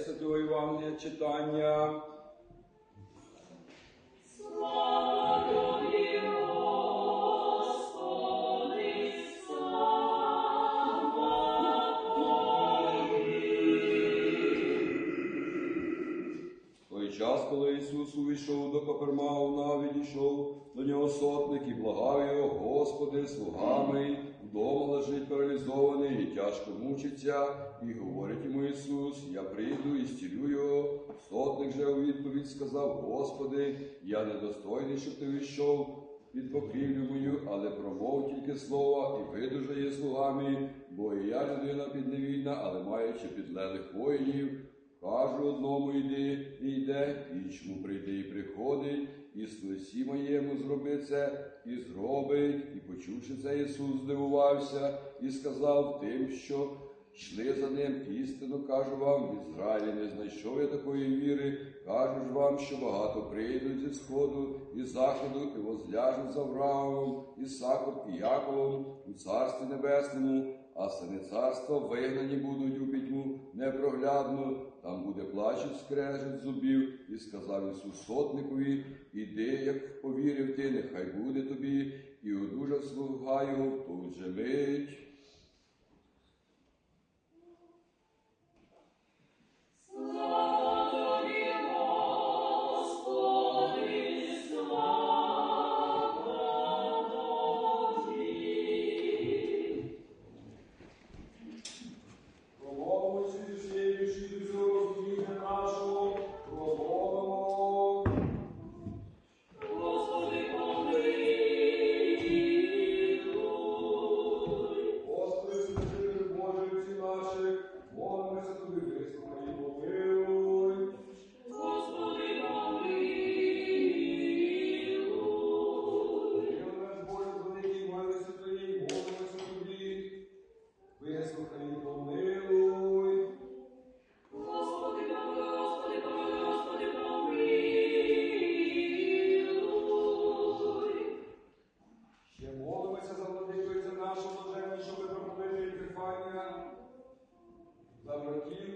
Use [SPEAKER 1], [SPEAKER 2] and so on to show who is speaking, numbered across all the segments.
[SPEAKER 1] Від Святого Євангелія читання.
[SPEAKER 2] В
[SPEAKER 1] той час, коли Ісус увійшов до Капернаума, відійшов до нього сотник і благав його, Господи, слугами, вдома лежить паралізований і тяжко мучиться, і говорить йому Ісус, я прийду і стілю його. Сотник же у відповідь сказав, Господи, я недостойний, щоб ти війшов під покрівлю мою, але промов тільки слово, і видужає слугами, бо і я людина підневільна, але маючи підлеглих воїнів. Кажу одному йди і йде, іншому прийде і приходить, і слесі моєму зроби це, і зробить. І почувши це, Ісус здивувався і сказав тим, що йшли за ним. Істину, кажу вам, в Ізраїлі не знайшов я такої віри, кажу ж вам, що багато прийдуть зі сходу і заходу, і возляжуть за Авраамом, Ісаком і Яковом у Царстві Небесному, а сини царства вигнані будуть у пітьму непроглядну, там буде плач і скрежет зубів, і сказав Ісус сотникові, іди, як повірив ти, нехай буде тобі, і одужав слуга його тут же мить.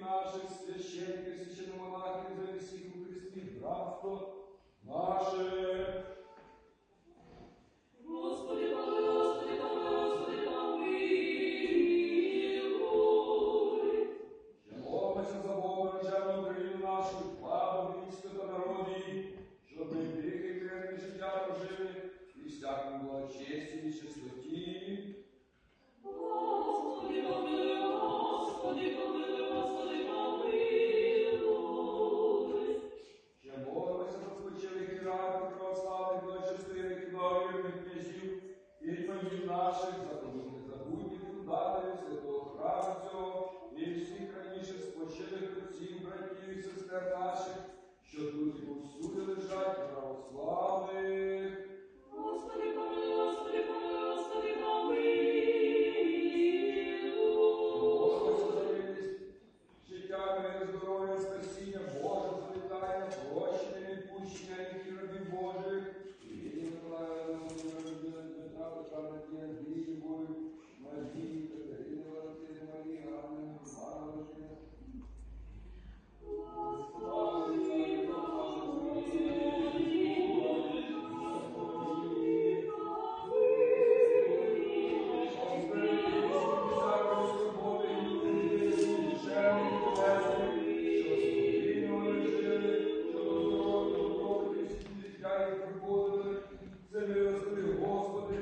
[SPEAKER 1] Наших священників, священномонахів, за всіх у Христі, братство наше. що тут повсюди лежать православи. проходили, це милостивий Господи.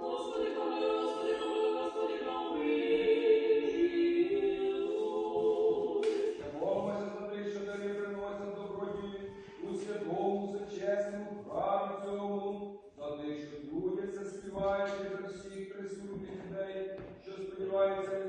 [SPEAKER 2] Господи, помилуй, Господи, помилуй,
[SPEAKER 1] Господи, за те, що тобі приносять добродії у святому, зачесному храмі цьому, за те, що трудяться, співаючи до всіх присутніх людей, що сподіваються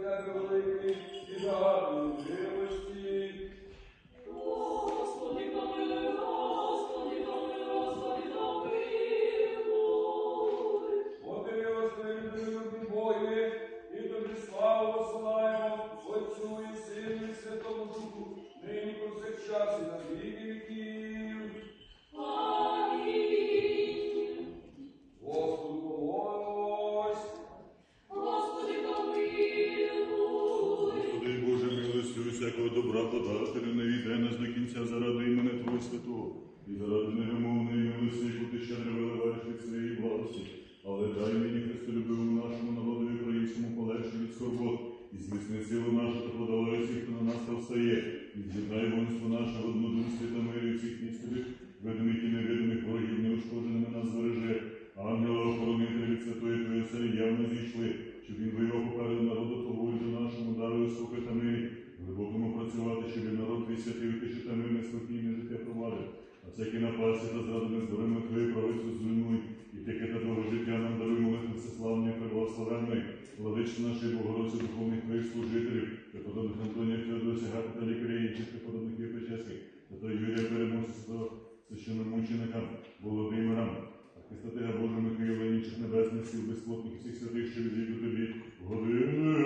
[SPEAKER 3] ти не віддай нас до кінця, заради мене Твого святого, і заради невимовної милості, яку ти щедро виливаєш від своєї благості, але дай мені Христолюбивому нашому народу українському полегші від скорбот, і змісни силу нашу та подавай всіх, хто на нас повстає, і з'єднай воїнство наше в однодумстві та мирі всіх місцевих, видимих і невидимих ворогів, неушкодженими нас збереже. Ангела охоронителя від святої Твоєї явно зійшли, щоб він воював поперед народу Твого до нашому дару, слухати мирі. Ми будемо працювати, щоб і народ твій святий пише та мирне спокійне життя провадив, а всякі напасті та зради зборимо твою правицю звинуй, і таке та того життя нам даруй молитву всеславної приблагословенної, владичі нашої Богородці, духовних твоїх служителів, преподобних Антонія Феодосі, Гата та інших преподобних Єпечеських, та то Юрія Переможця священномученика Володимира, архистатега Божого Михайла, інших небесних сил, безплотних всіх святих, що відійду тобі. Години.